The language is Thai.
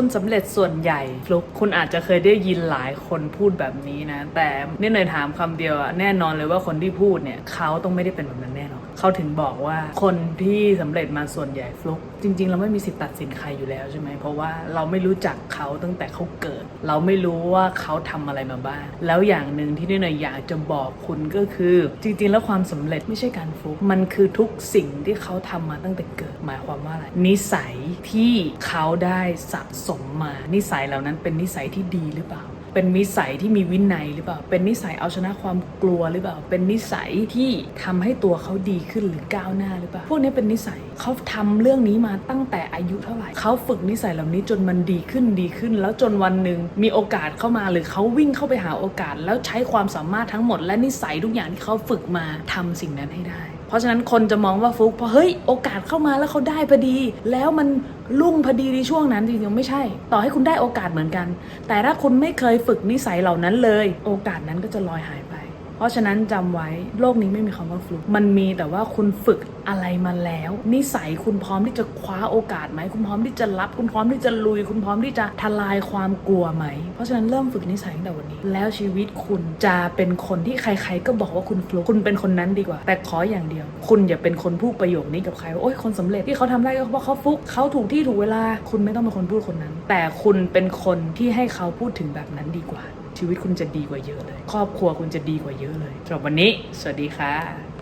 คนสำเร็จส่วนใหญ่ฟลุกคุณอาจจะเคยได้ยินหลายคนพูดแบบนี้นะ แต่นี่เนยถามคำเดียวแน่นอนเลยว่าคนที่พูดเนี่ยเขาต้องไม่ได้เป็นแบบนั้นแน่นอน เขาถึงบอกว่าคนที่สำเร็จมาส่วนใหญ่ฟลุก จริง ๆ เราไม่มีสิทธิ์ตัดสินใครอยู่แล้วใช่ไหมเพราะว่าเราไม่รู้จักเขาตั้งแต่เขาเกิด เราไม่รู้ว่าเขาทำอะไรมาบ้าง แล้วอย่างหนึ่งที่นี่เนยอยากจะบอกคุณก็คือ จริง ๆ แล้วความสำเร็จไม่ใช่การฟลุก มันคือทุกสิ่งที่เขาทำมาตั้งแต่เกิดหมายความว่าอะไรนิสัยที่เขาได้สะสมมานิสัยเหล่านั้นเป็นนิสัยที่ดีหรือเปล่า เป็นนิสัยที่มีวินัยหรือเปล่า เป็นนิสัยเอาชนะความกลัวหรือเปล่า เป็นนิสัยที่ทำให้ตัวเขาดีขึ้นหรือก้าวหน้าหรือเปล่า พวกนี้เป็นนิสัยเขาทำเรื่องนี้มาตั้งแต่อายุเท่าไหร่เขาฝึกนิสัยเหล่านี้จนมันดีขึ้นดีขึ้น แล้วจนวันหนึ่งมีโอกาสเข้ามาหรือเขาวิ่งเข้าไปหาโอกาส แล้วใช้ความสามารถทั้งหมด และนิสัยทุกอย่างที่เขาฝึกมาทำสิ่งนั้นให้ได้ เพราะฉะนั้นคนจะมองว่าฟุกเพราะเฮ้ยโอกาสเข้ามาแล้วเขาได้พอดี แล้วมันรุ่งพอดีในช่วงนั้นจริงๆไม่ใช่ ต่อให้คุณได้โอกาสเหมือนกัน แต่ถ้าคุณไม่เคยฝึกนิสัยเหล่านั้นเลย โอกาสนั้นก็จะลอยหายไป เพราะฉะนั้นจำไว้โลกนี้ไม่มีคำว่าฟลุกมันมีแต่ว่าคุณฝึกอะไรมาแล้ว นิสัยคุณพร้อมที่จะคว้าโอกาสไหม คุณพร้อมที่จะรับ คุณพร้อมที่จะลุย คุณพร้อมที่จะทลายความกลัวไหม เพราะฉะนั้นเริ่มฝึกนิสัยตั้งแต่วันนี้ แล้วชีวิตคุณจะเป็นคนที่ใคร ๆ ก็บอกว่าคุณฟลุกคุณเป็นคนนั้นดีกว่า แต่ขออย่างเดียว คุณอย่าเป็นคนพูดประโยคนี้กับใครว่าโอ้ยคนสำเร็จที่เขาทำได้ก็เพราะเขาฟลุกเขาถูกที่ถูกเวลา คุณไม่ต้องเป็นคนพูดคนนั้น แต่คุณเป็นคนที่ให้เขาพูดถึงแบบนั้นดีกว่า ชีวิตคุณจะดีกว่าเยอะเลย ครอบครัวคุณจะดีกว่าเยอะเลยสำหรับวันนี้ สวัสดีค่ะ